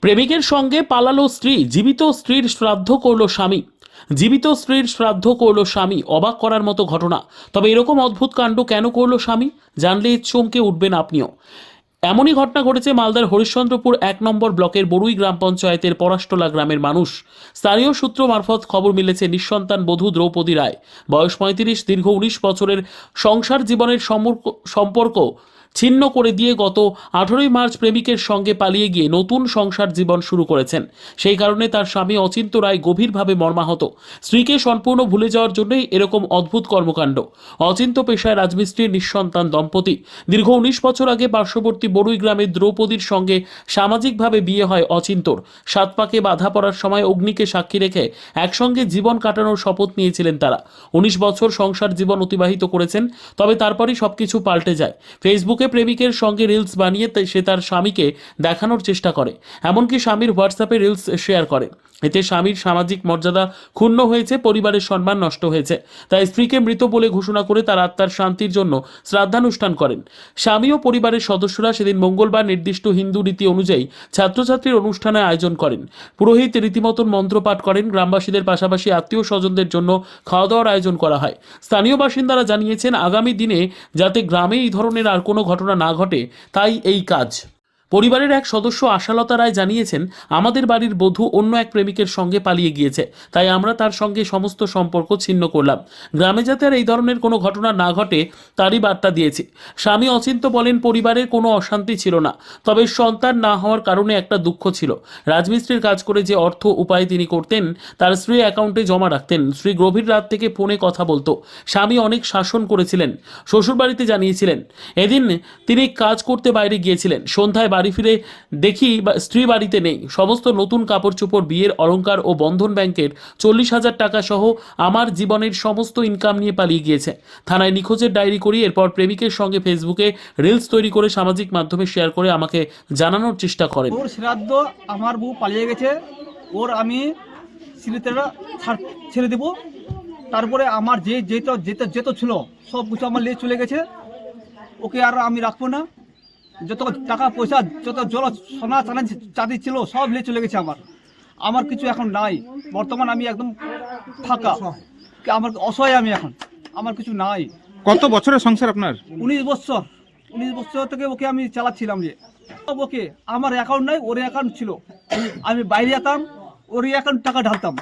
প্রেমিকের সঙ্গে পালালো স্ত্রী, জীবিত স্ত্রীর শ্রাদ্ধ করল স্বামী। জীবিত স্ত্রীর শ্রাদ্ধ করল স্বামী, অবাক করার মতো ঘটনা। তবে এরকম অদ্ভুত কাণ্ড কেন করল স্বামী? জানলে চমকে উঠবেন আপনিও। এমনই ঘটনা ঘটেছে মালদার হরিশ্চন্দ্রপুর এক নম্বর ব্লকের বড়ুই গ্রাম পঞ্চায়েতের পরাষ্টলা গ্রামের মানুষ। স্থানীয় সূত্র মারফত খবর মিলেছে, নিঃসন্তান বধূ দ্রৌপদী রায়। বয়স পঁয়ত্রিশ, দীর্ঘ উনিশ বছরের সংসার জীবনের সম্পর্ক- সম্পর্ক ছিন্ন করে দিয়ে গত আঠেরোই মার্চ প্রেমিকের সঙ্গে পালিয়ে গিয়ে নতুন সংসার জীবন শুরু করেছেন। সেই কারণে তার স্বামী অচিন্ত রায় গভীরভাবে মর্মাহত। স্ত্রীকে সম্পূর্ণ ভুলে যাওয়ার জন্যই এরকম অদ্ভুত কর্মকাণ্ড। অচিন্ত পেশায় রাজমিস্ত্রির নিঃসন্তান দম্পতি। দীর্ঘ উনিশ বছর আগে পার্শ্ববর্তী বড়ুই গ্রামের দ্রৌপদীর সঙ্গে সামাজিকভাবে বিয়ে হয় অচিন্তর। সাত পাকে বাধা পড়ার সময় অগ্নিকে সাক্ষী রেখে একসঙ্গে জীবন কাটানোর শপথ নিয়েছিলেন তারা। উনিশ বছর সংসার জীবন অতিবাহিত করেছেন, তবে তারপরই সবকিছু পাল্টে যায়। ফেসবুকে প্রেমিকের সঙ্গে রিলস বানিয়ে সে তার স্বামীকে দেখানোর চেষ্টা করে। এমনকি স্বামীর হোয়াটসঅ্যাপে রিলস শেয়ার করে। এতে স্বামীর সামাজিক মর্যাদা ক্ষুণ্ণ হয়েছে, পরিবারের সম্মান নষ্ট হয়েছে। তাই স্ত্রীকে মৃত বলে ঘোষণা করে তার আত্মার শান্তির জন্য শ্রাদ্ধানুষ্ঠান করেন। স্বামী ও পরিবারের সদস্যরা সেদিন মঙ্গলবার নির্দিষ্ট হিন্দু রীতি অনুযায়ী ছাত্রছাত্রীর অনুষ্ঠানের আয়োজন করেন। পুরোহিত রীতিমতন মন্ত্রপাঠ করেন। গ্রামবাসীদের পাশাপাশি আত্মীয় স্বজনদের জন্য খাওয়া দাওয়ার আয়োজন করা হয়। স্থানীয় বাসিন্দারা জানিয়েছেন, আগামী দিনে যাতে গ্রামে এই ধরনের আর কোনো ঘটনা না ঘটে তাই এই কাজ। পরিবারের এক সদস্য আশালতা রায় জানিয়েছেন, আমাদের বাড়ির বধূ অন্য এক প্রেমিকের সঙ্গে পালিয়ে গিয়েছে, তাই আমরা তার সঙ্গে সমস্ত সম্পর্ক ছিন্ন করলাম। গ্রামে যাতে আর এই ধরনের কোনো ঘটনা না ঘটে, তারই বার্তা দিয়েছি। স্বামী অচিন্ত বলেন, পরিবারের কোনো অশান্তি ছিল না, তবে সন্তান না হওয়ার কারণে একটা দুঃখ ছিল। রাজমিস্ত্রির কাজ করে যে অর্থ উপায় তিনি করতেন, তার স্ত্রী অ্যাকাউন্টে জমা রাখতেন। স্ত্রী গভীর রাত থেকে ফোনে কথা বলতো। স্বামী অনেক শাসন করেছিলেন। শ্বশুরবাড়িতে জানিয়েছিলেন, এদিন তিনি কাজ করতে বাইরে গিয়েছিলেন। সন্ধ্যায় বাড়ি ফিরে দেখি স্ত্রী বাড়িতে নেই। সমস্ত নতুন কাপড় চোপড় বিয়ের অলংকার ও বন্ধন ব্যাংকের চল্লিশ হাজার টাকা সহ আমার জীবনের সমস্ত ইনকাম নিয়ে পালিয়ে গিয়েছে। থানায় নিখোঁজের ডায়েরি করি এরপর প্রেমিকের সঙ্গে ফেসবুকে রিলস তৈরি করে সামাজিক মাধ্যমে শেয়ার করে আমাকে জানানোর চেষ্টা করেন। ওর শ্রাদ্ধ আমার বউ পালিয়ে গেছে। ওর আমি ছেড়ে দেবো। তারপরে আমার যে যেটা যেত ছিল সব কিছু আমার নিয়ে চলে গেছে। ওকে আর আমি রাখব না। যত টাকা পয়সা যত জল সোনা চানা চাঁদি ছিল সব নিয়ে চলে গেছে আমার। আমার কিছু এখন নাই। বর্তমান আমি একদম ফাঁকা। আমার অসহায় আমি এখন। আমার কিছু নাই। কত বছরের সংসার আপনার? উনিশ বছর। উনিশ বছর থেকে ওকে আমি চালাচ্ছিলাম যে। ওকে। আমার অ্যাকাউন্ট নাই ওর অ্যাকাউন্ট ছিল। আমি বাইরে যেতাম ওর অ্যাকাউন্ট টাকা ঢালতাম।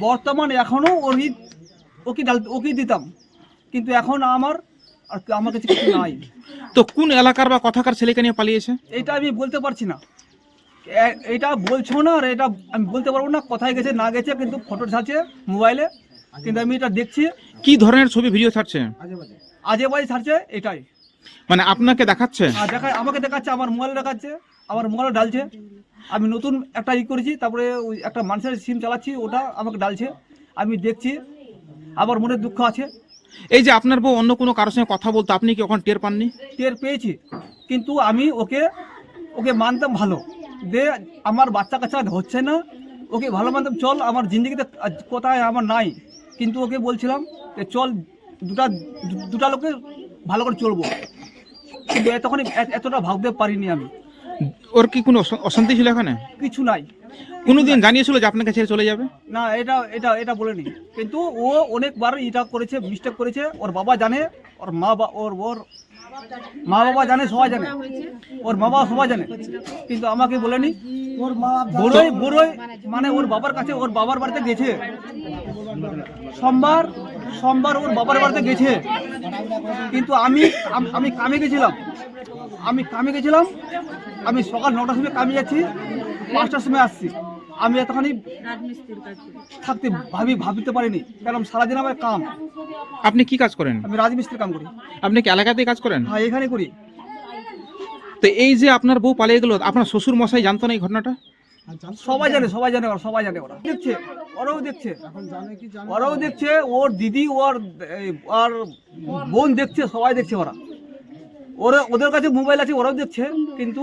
বর্তমান এখনও ওরই ওকে ঢাল ওকে দিতাম। কিন্তু এখন আমার আর আমার কাছে কিছু নাই। তো কোন এলাকার বা কথাকার ছেলেকে নিয়ে পালিয়েছে? এটা আমি বলতে পারছি না। এটা বলছো না আর এটা আমি বলতে পারব না কোথায় গেছে না গেছে কিন্তু ফটো ছাড়ছে মোবাইলে কিন্তু আমি এটা দেখছি। কি ধরনের ছবি ভিডিও ছাড়ছে? আজে বাজে ছাড়ছে এটাই। মানে আপনাকে দেখাচ্ছে? আর আমাকে দেখাচ্ছে আমার মোবাইল দেখাচ্ছে আমার মোবাইল ডালছে আমি নতুন একটা ই করেছি তারপরে ওই একটা মানুষের সিম চালাচ্ছি ওটা আমাকে ডালছে আমি দেখছি আবার মনে দুঃখ আছে। এই যে আপনার বউ অন্য কোনো কারোর সঙ্গে কথা বলতো, আপনি কি ওখানে টের পাননি? টের পেয়েছি, কিন্তু আমি ওকে ওকে মানতাম ভালো। দে, আমার বাচ্চা কাচ্চা হচ্ছে না। ওকে ভালো মানতাম, চল আমার জিন্দগিতে কোথায় আমার নাই। কিন্তু ওকে বলছিলাম যে চল, দুটা দুটা লোকে ভালো করে চলবো। কিন্তু এতক্ষণ এতটা ভাবতে পারিনি আমি। ওর কি কোনো অশান্তি ছিল এখানে? কিছু নাই। কোনোদিন জানিয়েছিল যে আপনাকে ছেড়ে চলে যাবে? না এটা এটা এটা বলেনি। কিন্তু ও অনেকবার এটা করেছে মিস্টেক করেছে। ওর বাবা জানে ওর মা বা ওর ওর মা বাবা জানে সবাই জানে। ওর মা বাবা সবাই জানে। কিন্তু আমাকে বলেনি। ওর মা বড়ই বড়ই মানে ওর বাবার কাছে ওর বাবার বাড়িতে গেছে। সোমবার সোমবার ওর বাবার বাড়িতে গেছে। কিন্তু আমি আমি কামে গেছিলাম। আমি কামে গেছিলাম। আমি সকাল নটার সময় কামে যাচ্ছি পাঁচটার সময় আসছি। আমি এতখানি থাকতে ভাবি ভাবিতে পারিনি কারণ সারাদিন আমার কাম। আপনি কি কাজ করেন? আমি রাজমিস্ত্রি কাম করি। আপনি কি এলাকাতেই কাজ করেন? হ্যাঁ এখানে করি। তো এই যে আপনার বউ পালিয়ে গেল আপনার শ্বশুর মশাই জানতো না এই ঘটনাটা? সবাই জানে সবাই জানে ওরা সবাই জানে ওরা। দেখছে ওরাও দেখছে। ওরাও দেখছে ওর দিদি ওর আর বোন দেখছে সবাই দেখছে ওরা। ওরা ওদের কাছে মোবাইল আছে ওরাও দেখছে কিন্তু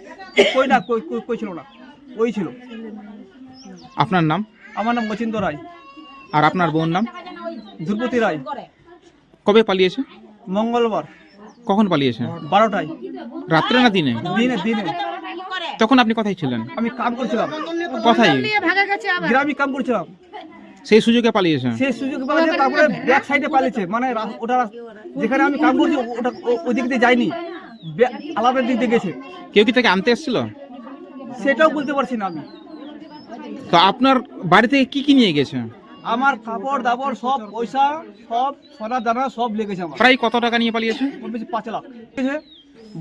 কই না কই কই- কই ছিল না? ওই ছিল। আপনার নাম? আমার নাম মচিন্দ রায়। আর আপনার বোন নাম? ধ্রুপতি রায়। কবে পালিয়েছে? মঙ্গলবার। কখন পালিয়েছে? বারোটায়। রাত্রে না দিনে? দিনে দিনে। তখন আপনি কোথায় ছিলেন? আমি কাম করছিলাম। কোথায়? গ্রামে কাম করছিলাম। সেই সুযোগে পালিয়েছে? সেই সুযোগ পালিয়েছে তারপরে ব্যাক সাইডে পালিয়েছে। মানে রা- ওটা যেখানে আমি কাম করছি ওটা ও- ওই দিয়ে যায়নি। আলাদা দিক দিয়ে গেছে। কেউ কি তাকে আনতে এসেছিল? সেটাও বলতে পারছি না আমি। তো আপনার বাড়ি থেকে কি কি নিয়ে গেছে? আমার কাপড় দাপড় সব পয়সা সব সোনা দানা সব লেগেছে আমার। প্রায় কত টাকা নিয়ে পালিয়েছে? ওর বেশি পাঁচ লাখ। ঠিক আছে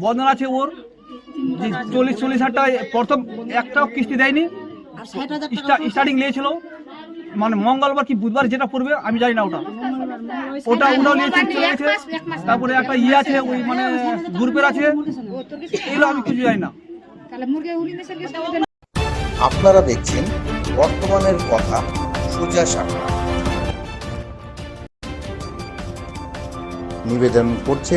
বন্ধন আছে ওর। যে চল্লিশ চল্লিশ হাজার টাকা। প্রথম একটাও কিস্তি দেয়নি। স্টার্টিং নিয়েছিল। মানে মঙ্গলবার কি বুধবার যেটা পড়বে আমি জানি না ওটা। ওটা ওটাও নিয়ে গেছে তারপরে একটা ইয়ে আছে ওই মানে গ্রুপের আছে। এগুলো আমি কিছু জানি না। আপনারা দেখছেন বর্তমানের কথা সোজা সাপটা নিবেদন করছে